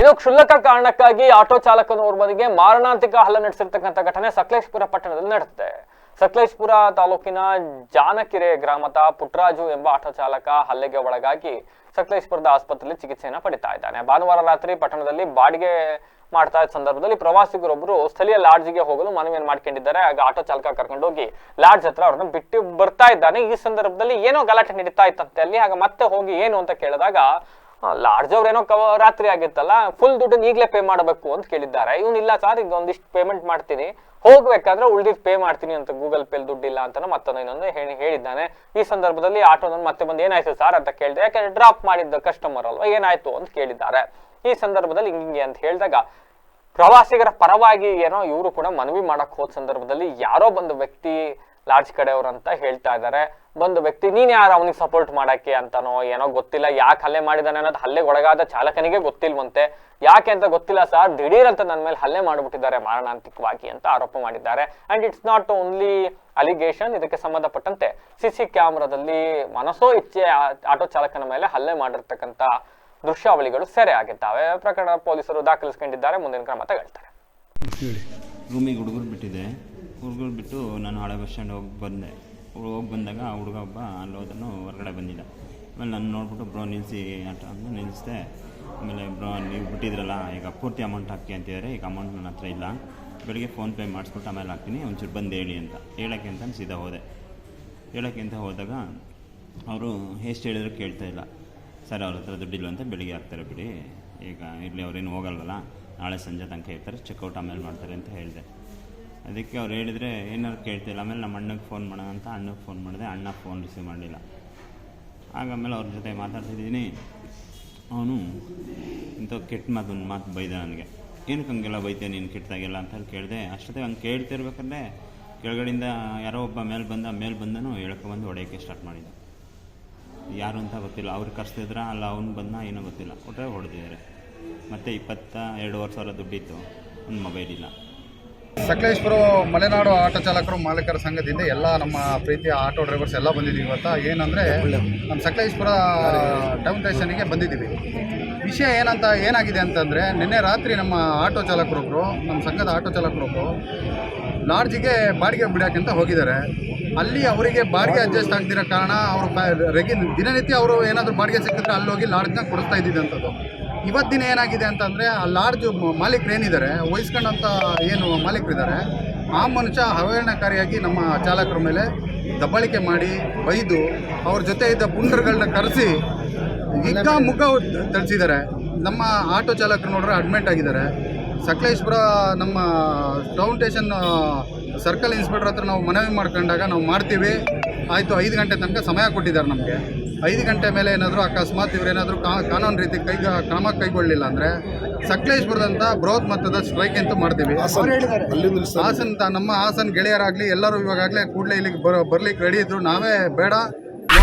ಇದು ಕ್ಷುಲ್ಲಕ ಕಾರಣಕ್ಕಾಗಿ ಆಟೋ ಚಾಲಕನೋರ್ವನಿಗೆ ಮಾರಣಾಂತಿಕ ಹಲ್ಲೆ ನಡೆಸಿರ್ತಕ್ಕಂಥ ಘಟನೆ ಸಕಲೇಶ್ಪುರ ಪಟ್ಟಣದಲ್ಲಿ ನಡೆದಿದೆ. ಸಕಲೇಶ್ಪುರ ತಾಲೂಕಿನ ಜಾನಕೆರೆ ಗ್ರಾಮದ ಪುಟ್ರಾಜು ಎಂಬ ಆಟೋ ಚಾಲಕ ಹಲ್ಲೆಗೆ ಒಳಗಾಗಿ ಸಕಲೇಶ್ಪುರದ ಆಸ್ಪತ್ರೆಯಲ್ಲಿ ಚಿಕಿತ್ಸೆಯನ್ನು ಪಡಿತಾ ಇದ್ದಾನೆ. ಭಾನುವಾರ ರಾತ್ರಿ ಪಟ್ಟಣದಲ್ಲಿ ಬಾಡಿಗೆ ಮಾಡ್ತಾ ಇದ್ದ ಸಂದರ್ಭದಲ್ಲಿ ಪ್ರವಾಸಿಗರೊಬ್ಬರು ಸ್ಥಳೀಯ ಲಾಡ್ಜ್ಗೆ ಹೋಗಲು ಮನವಿಯನ್ನು ಮಾಡ್ಕೊಂಡಿದ್ದಾರೆ. ಆಗ ಆಟೋ ಚಾಲಕ ಕರ್ಕೊಂಡೋಗಿ ಲಾಡ್ಜ್ ಹತ್ರ ಅವ್ರನ್ನ ಬಿಟ್ಟು ಬರ್ತಾ ಇದ್ದಾನೆ. ಈ ಸಂದರ್ಭದಲ್ಲಿ ಏನೋ ಗಲಾಟೆ ನಡೀತಾ ಇತ್ತಂತೆ ಅಲ್ಲಿ. ಆಗ ಮತ್ತೆ ಹೋಗಿ ಏನು ಅಂತ ಕೇಳಿದಾಗ ಲಾಡ್ಜ್ ಅವ್ರೇನೋ ಕವ ರಾತ್ರಿ ಆಗಿತ್ತಲ್ಲ ಫುಲ್ ದುಡ್ಡನ್ನ ಈಗಲೇ ಪೇ ಮಾಡಬೇಕು ಅಂತ ಕೇಳಿದ್ದಾರೆ. ಇವನು ಇಲ್ಲ ಸರ್ ಈಗ ಒಂದಿಷ್ಟು ಪೇಮೆಂಟ್ ಮಾಡ್ತೀನಿ. ಹೋಗ್ಬೇಕಾದ್ರೆ ಉಳ್ದಿದ್ ಪೇ ಮಾಡ್ತೀನಿ ಅಂತ ಗೂಗಲ್ ಪೇ ದುಡ್ಡಿಲ್ಲ ಅಂತ ಮತ್ತೊಂದು ಇನ್ನೊಂದು ಹೇಳಿ ಹೇಳಿದ್ದಾನೆ. ಈ ಸಂದರ್ಭದಲ್ಲಿ ಆಟೋನಲ್ಲಿ ಮತ್ತೆ ಬಂದು ಏನಾಯ್ತು ಸರ್ ಅಂತ ಕೇಳಿದೆ ಯಾಕಂದ್ರೆ ಡ್ರಾಪ್ ಮಾಡಿದ್ದ ಕಸ್ಟಮರ್ ಅಲ್ವಾ, ಏನಾಯ್ತು ಅಂತ ಕೇಳಿದ್ದಾರೆ. ಈ ಸಂದರ್ಭದಲ್ಲಿ ಹಿಂಗೆ ಅಂತ ಹೇಳಿದಾಗ, ಪ್ರವಾಸಿಗರ ಪರವಾಗಿ ಏನೋ ಇವರು ಕೂಡ ಮನವಿ ಮಾಡಕ್ ಹೋದ ಸಂದರ್ಭದಲ್ಲಿ ಯಾರೋ ಒಂದು ವ್ಯಕ್ತಿ ಲಾಡ್ಜ್ ಕಡೆಯವ್ರು ಅಂತ ಹೇಳ್ತಾ ಇದ್ದಾರೆ ಬಂದು ವ್ಯಕ್ತಿ, ನೀನ್ ಯಾರು ಅವನಿಗೆ ಸಪೋರ್ಟ್ ಮಾಡಕ್ಕೆ ಅಂತಾನೋ ಏನೋ ಗೊತ್ತಿಲ್ಲ, ಯಾಕೆ ಹಲ್ಲೆ ಮಾಡಿದಾನೆ ಅನ್ನೋದು ಹಲ್ಲೆಗೆ ಒಳಗಾದ ಚಾಲಕನಿಗೆ ಗೊತ್ತಿಲ್ವಂತೆ. ಯಾಕೆ ಅಂತ ಗೊತ್ತಿಲ್ಲ ಸರ್ ದಿಢೀರ್ ಅಂತ ನನ್ನ ಮೇಲೆ ಹಲ್ಲೆ ಮಾಡಿಬಿಟ್ಟಿದ್ದಾರೆ ಮಾರಣಾಂತಿಕವಾಗಿ ಅಂತ ಆರೋಪ ಮಾಡಿದ್ದಾರೆ. And it's not only allegation ಇದಕ್ಕೆ ಸಂಬಂಧಪಟ್ಟಂತೆ ಸಿಸಿ ಕ್ಯಾಮ್ರಾದಲ್ಲಿ ಮನಸೋ ಇಚ್ಛೆ ಆಟೋ ಚಾಲಕನ ಮೇಲೆ ಹಲ್ಲೆ ಮಾಡಿರ್ತಕ್ಕಂಥ ದೃಶ್ಯಾವಳಿಗಳು ಸೆರೆ ಆಗಿದ್ದಾವೆ. ಪ್ರಕರಣ ಪೊಲೀಸರು ದಾಖಲಿಸಿಕೊಂಡಿದ್ದಾರೆ. ಮುಂದಿನ ಕ್ರಮ ತಗೊಳ್ತಾರೆ. ರೂಮಿಗೆ ಹುಡುಗರು ಬಿಟ್ಟಿದೆ. ಹುಡುಗರು ಬಿಟ್ಟು ನಾನು ಹಳೆ ಬಸ್ ಸ್ಟ್ಯಾಂಡ್ ಹೋಗಿ ಬಂದೆ. ಹೋಗಿ ಬಂದಾಗ ಆ ಹುಡುಗ ಒಬ್ಬ ಅಲ್ಲಿ ಹೋದನು ಹೊರಗಡೆ ಬಂದಿಲ್ಲ ಆಮೇಲೆ ನಾನು ನೋಡ್ಬಿಟ್ಟು ಬ್ರೋ ನಿಲ್ಲಿಸಿ ಆಟ ಅಂತ ನಿಲ್ಲಿಸಿದೆ ಆಮೇಲೆ ಬ್ರೋ ನೀವು ಬಿಟ್ಟಿದ್ರಲ್ಲ, ಈಗ ಪೂರ್ತಿ ಅಮೌಂಟ್ ಹಾಕಿ ಅಂತಿದ್ದಾರೆ ಈಗ ಅಮೌಂಟ್ ನನ್ನ ಹತ್ರ ಇಲ್ಲ. ಬೆಳಿಗ್ಗೆ ಫೋನ್ಪೇ ಮಾಡಿಸ್ಬಿಟ್ಟು ಆಮೇಲೆ ಹಾಕ್ತೀನಿ, ಒಂಚೂರು ಬಂದು ಹೇಳಿ ಅಂತ. ಹೇಳೋಕ್ಕೆ ಅಂತ ಸೀದಾ ಹೋದೆ. ಹೇಳೋಕ್ಕೆ ಅಂತ ಹೋದಾಗ ಅವರು ಎಷ್ಟು ಹೇಳಿದ್ರು ಕೇಳ್ತಾ ಇಲ್ಲ. ಸರ್, ಅವ್ರ ಹತ್ರ ದುಡ್ಡಿಲ್ಲ ಅಂತ ಬೆಳಿಗ್ಗೆ ಹಾಕ್ತಾರೆ ಬಿಡಿ. ಈಗ ಇರಲಿ ಅವ್ರೇನು ಹೋಗಲ್ವಲ್ಲ. ನಾಳೆ ಸಂಜೆ ತನಕ ಇರ್ತಾರೆ ಚೆಕ್ಔಟ್ ಆಮೇಲೆ ಮಾಡ್ತಾರೆ ಅಂತ ಹೇಳಿದೆ. ಅದಕ್ಕೆ ಅವ್ರು ಹೇಳಿದರೆ, ಏನಾದ್ರು ಕೇಳ್ತಿಲ್ಲ. ಆಮೇಲೆ ನಮ್ಮ ಅಣ್ಣಗೆ ಫೋನ್ ಮಾಡೋಣ ಅಂತ ಅಣ್ಣಗೆ ಫೋನ್ ಮಾಡಿದೆ. ಅಣ್ಣ ಫೋನ್ ರಿಸೀವ್ ಮಾಡಲಿಲ್ಲ. ಆಮೇಲೆ ಅವ್ರ ಜೊತೆ ಮಾತಾಡ್ತಿದ್ದೀನಿ. ಅವನು ಇಂಥ ಕೆಟ್ಟ ಮಾತು, ಒಂದು ಮಾತು ಬೈದ ನನಗೆ. ಏನಕ್ಕೆ ಹಂಗೆಲ್ಲ ಬೈತೆ ನೀನು ಕೆಟ್ಟದಾಗೆಲ್ಲ? ಅಂತ ಹೇಳಿ ಕೇಳಿದೆ. ಅಷ್ಟೊತ್ತಿಗೆ ಹಂಗೆ ಕೇಳ್ತಿರ್ಬೇಕಾದ್ರೆ, ಕೆಳಗಡೆಯಿಂದ ಯಾರೋ ಒಬ್ಬ ಮೇಲೆ ಬಂದ, ಮೇಲೆ ಬಂದನು ಹೇಳ್ಕೊಬಂದು ಹೊಡೆಯೋಕ್ಕೆ ಸ್ಟಾರ್ಟ್ ಮಾಡಿದ ಯಾರು ಅಂತ ಗೊತ್ತಿಲ್ಲ. ಅವ್ರು ಕರ್ಸ್ತಿದ್ರ? ಅಲ್ಲ, ಅವ್ನು ಬಂದ, ಏನೋ ಗೊತ್ತಿಲ್ಲ. ಒಟ್ಟರೆ ಹೊಡೆದಿದ್ದಾರೆ. ಮತ್ತು ಇಪ್ಪತ್ತ ಎರಡೂವರೆ ಸಾವಿರ ದುಡ್ಡಿತ್ತು. ಒಂದು ಮೊಬೈಲ್ ಇಲ್ಲ. ಸಕಲೇಶ್ಪುರ ಮಲೆನಾಡು ಆಟೋ ಚಾಲಕರು ಮಾಲೀಕರ ಸಂಘದಿಂದ ಎಲ್ಲ ನಮ್ಮ ಪ್ರೀತಿಯ ಆಟೋ ಡ್ರೈವರ್ಸ್ ಎಲ್ಲ ಬಂದಿದ್ದೀವಿ ಇವತ್ತು. ಏನಂದರೆ ನಮ್ಮ ಸಕಲೇಶ್ಪುರ ಟೌನ್ ಸ್ಟೇಷನ್ಗೆ ಬಂದಿದ್ದೀವಿ. ವಿಷಯ ಏನಂತ ಏನಾಗಿದೆ ಅಂತಂದರೆ ನಿನ್ನೆ ರಾತ್ರಿ ನಮ್ಮ ಆಟೋ ಚಾಲಕರೊಬ್ಬರು ನಮ್ಮ ಸಂಘದ ಆಟೋ ಚಾಲಕರೊಬ್ಬರು ಲಾಡ್ಜಿಗೆ ಬಾಡಿಗೆ ಬಿಡೋಕ್ಕಂತ ಹೋಗಿದ್ದಾರೆ. ಅಲ್ಲಿ ಅವರಿಗೆ ಬಾಡಿಗೆ ಅಡ್ಜಸ್ಟ್ ಆಗ್ದಿರೋ ಕಾರಣ ಅವರು ರೆಗಿ ದಿನನಿತ್ಯ ಅವರು ಏನಾದರೂ ಬಾಡಿಗೆ ಸಿಕ್ಕಿದ್ರೆ ಅಲ್ಲಿ ಹೋಗಿ ಲಾಡ್ಜ್ನ ಕೊಡಿಸ್ತಾ ಇದ್ದಿದ್ದಂಥದ್ದು. ಇವತ್ತಿನ ಏನಾಗಿದೆ ಅಂತಂದರೆ ಆ ಲಾಡ್ಜ್ ಮಾಲೀಕರು ಏನಿದ್ದಾರೆ ವಹಿಸ್ಕೊಂಡಂಥ ಏನು ಮಾಲೀಕರಿದ್ದಾರೆ, ಆ ಮನುಷ್ಯ ಅವಹೇಳನಕಾರಿಯಾಗಿ ನಮ್ಮ ಚಾಲಕರ ಮೇಲೆ ದಬ್ಬಾಳಿಕೆ ಮಾಡಿ, ಬೈದು, ಅವ್ರ ಜೊತೆ ಇದ್ದ ಪುಂಡರುಗಳನ್ನ ಕರೆಸಿ ಹಿಗ್ಗ ಮುಗ್ಗ ತಳಿಸಿದ್ದಾರೆ. ನಮ್ಮ ಆಟೋ ಚಾಲಕರು ನೋಡ್ರೆ ಅಡ್ಮಿಟ್ ಆಗಿದ್ದಾರೆ. ಸಕಲೇಶ್ಪುರ ನಮ್ಮ ಟೌನ್ ಸ್ಟೇಷನ್ ಸರ್ಕಲ್ ಇನ್ಸ್ಪೆಕ್ಟರ್ ಹತ್ರ ನಾವು ಮನವಿ ಮಾಡ್ಕೊಂಡಾಗ ನಾವು ಮಾಡ್ತೀವಿ. ಆಯಿತು, ಐದು ಗಂಟೆ ತನಕ ಸಮಯ ಕೊಟ್ಟಿದ್ದಾರೆ ನಮಗೆ. ಐದು ಗಂಟೆ ಮೇಲೆ ಏನಾದರೂ ಅಕಸ್ಮಾತ್ ಇವರೇನಾದರೂ ಕಾನೂನು ರೀತಿ ಕೈ ಕ್ರಮ ಕೈಗೊಳ್ಳಲಿಲ್ಲ ಅಂದರೆ ಸಕಲೇಶ್ಪುರದಂಥ ಬೃಹತ್ ಮೊತ್ತದ ಸ್ಟ್ರೈಕ್ ಅಂತೂ ಮಾಡ್ತೀವಿ. ಹಾಸನ. ನಮ್ಮ ಹಾಸನ ಗೆಳೆಯರಾಗಲಿ ಎಲ್ಲರೂ ಇವಾಗಲೇ ಕೂಡಲೇ ಇಲ್ಲಿಗೆ ಬರೋ ಬರ್ಲಿಕ್ಕೆ ರೆಡಿ ಇದ್ರು. ನಾವೇ ಬೇಡ.